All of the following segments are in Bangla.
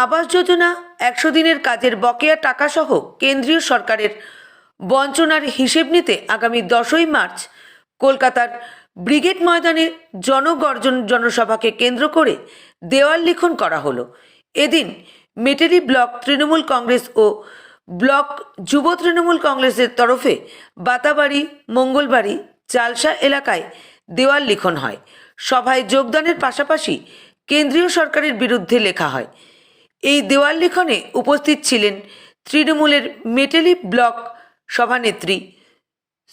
আবাস যোজনা, একশো দিনের কাজের বকেয়া টাকাসহ কেন্দ্রীয় সরকারের বঞ্চনার হিসেব নিতে আগামী দশই মার্চ কলকাতার ব্রিগেড ময়দানে জনগর্জন জনসভাকে কেন্দ্র করে দেওয়াল লিখন করা হলো। এদিন মেটেলি ব্লক তৃণমূল কংগ্রেস ও ব্লক যুব তৃণমূল কংগ্রেসের তরফে বাতাবাড়ি, মঙ্গলবাড়ি, চালসা এলাকায় দেওয়াল লিখন হয়। সভায় যোগদানের পাশাপাশি কেন্দ্রীয় সরকারের বিরুদ্ধে লেখা হয়। এই দেওয়াল লিখনে উপস্থিত ছিলেন তৃণমূলের মেটেলি ব্লক সভানেত্রী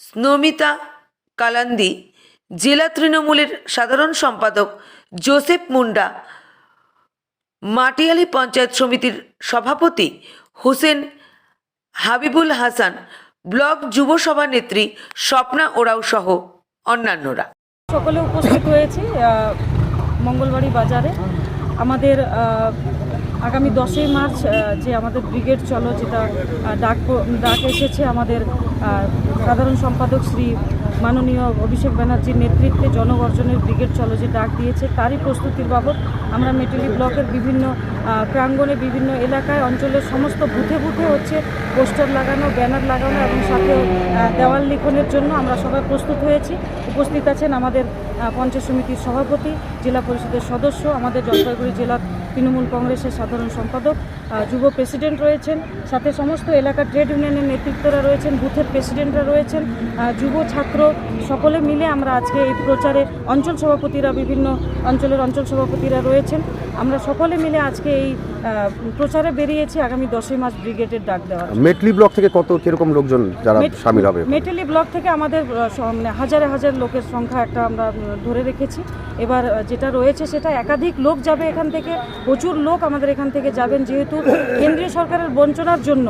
স্নমিতা কালান্দি, জেলা তৃণমূলের সাধারণ সম্পাদক জোসেফ মুন্ডা, মাটিয়ালি পঞ্চায়েত সমিতির সভাপতি হোসেন হাবিবুল হাসান, ব্লক যুব সভানেত্রী স্বপ্না ওরাও সহ অন্যান্যরা। সকলে উপস্থিত হয়েছে মঙ্গলবাড়ি বাজারে। আমাদের আগামী দশই মার্চ যে আমাদের ব্রিগেড চলো, যেটা ডাক ডাক এসেছে আমাদের সাধারণ সম্পাদক শ্রী মাননীয় অভিষেক ব্যানার্জির নেতৃত্বে জনগর্জনের ব্রিগেড চলো যে ডাক দিয়েছে, তারই প্রস্তুতির বাবদ আমরা মেটেলি ব্লকের বিভিন্ন প্রাঙ্গণে বিভিন্ন এলাকায়, অঞ্চলের সমস্ত বুথে বুথে হচ্ছে পোস্টার লাগানো, ব্যানার লাগানো এবং সাথে দেওয়াল লিখনের জন্য আমরা সবাই প্রস্তুত হয়েছি। উপস্থিত আছেন আমাদের পঞ্চায়েত সমিতির সভাপতি, জেলা পরিষদের সদস্য, আমাদের জলপাইগুড়ি জেলার তৃণমূল কংগ্রেসের সাধারণ সম্পাদক যুব প্রেসিডেন্ট রয়েছেন। সাথে সমস্ত এলাকার ট্রেড ইউনিয়নের নেতৃত্বরা রয়েছেন, বুথের প্রেসিডেন্টরা রয়েছেন যুব ছাত্র সকলে মিলে আমরা আজকে এই প্রচারে অঞ্চল সভাপতিরা, বিভিন্ন অঞ্চলের অঞ্চল সভাপতিরা রয়েছেন আমরা সকলে মিলে আজকে এই প্রচারে বেরিয়েছি। আগামী দশই মাস ব্রিগেডের ডাক দেওয়া মেটলি ব্লক থেকে কত কীরকম লোকজন যারা সামিল হবে? মেটেলি ব্লক থেকে আমাদের মানে হাজারে হাজার লোকের সংখ্যা একটা আমরা ধরে রেখেছি। এবার যেটা রয়েছে সেটা একাধিক লোক যাবে এখান থেকে। প্রচুর লোক আমাদের এখান থেকে যাবেন। যেহেতু কেন্দ্রীয় সরকারের বঞ্চনার জন্য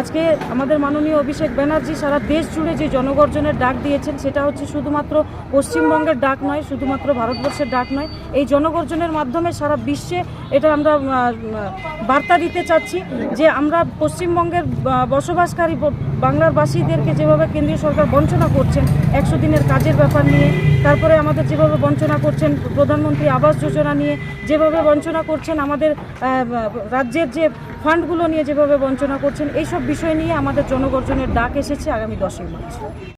আজকে আমাদের মাননীয় অভিষেক ব্যানার্জি সারা দেশ জুড়ে যে জনগর্জনের ডাক দিয়েছেন সেটা হচ্ছে শুধুমাত্র পশ্চিমবঙ্গের ডাক নয় শুধুমাত্র ভারতবর্ষের ডাক নয় এই জনগর্জনের মাধ্যমে সারা বিশ্বে এটা আমরা বার্তা দিতে চাচ্ছি যে আমরা পশ্চিমবঙ্গের বসবাসকারী বাংলার বাসীদেরকে যেভাবে কেন্দ্রীয় সরকার বঞ্চনা করছেন, একশো দিনের কাজের ব্যাপার নিয়ে, তারপরে আমাদের যেভাবে বঞ্চনা করছেন প্রধানমন্ত্রী আবাস যোজনা নিয়ে, যেভাবে বঞ্চনা করছেন আমাদের রাজ্যের যে ফান্ডগুলো নিয়ে যেভাবে বঞ্চনা করছেন, এইসব বিষয় নিয়ে আমাদের জনগর্জনের ডাক এসেছে আগামী দশই মার্চ।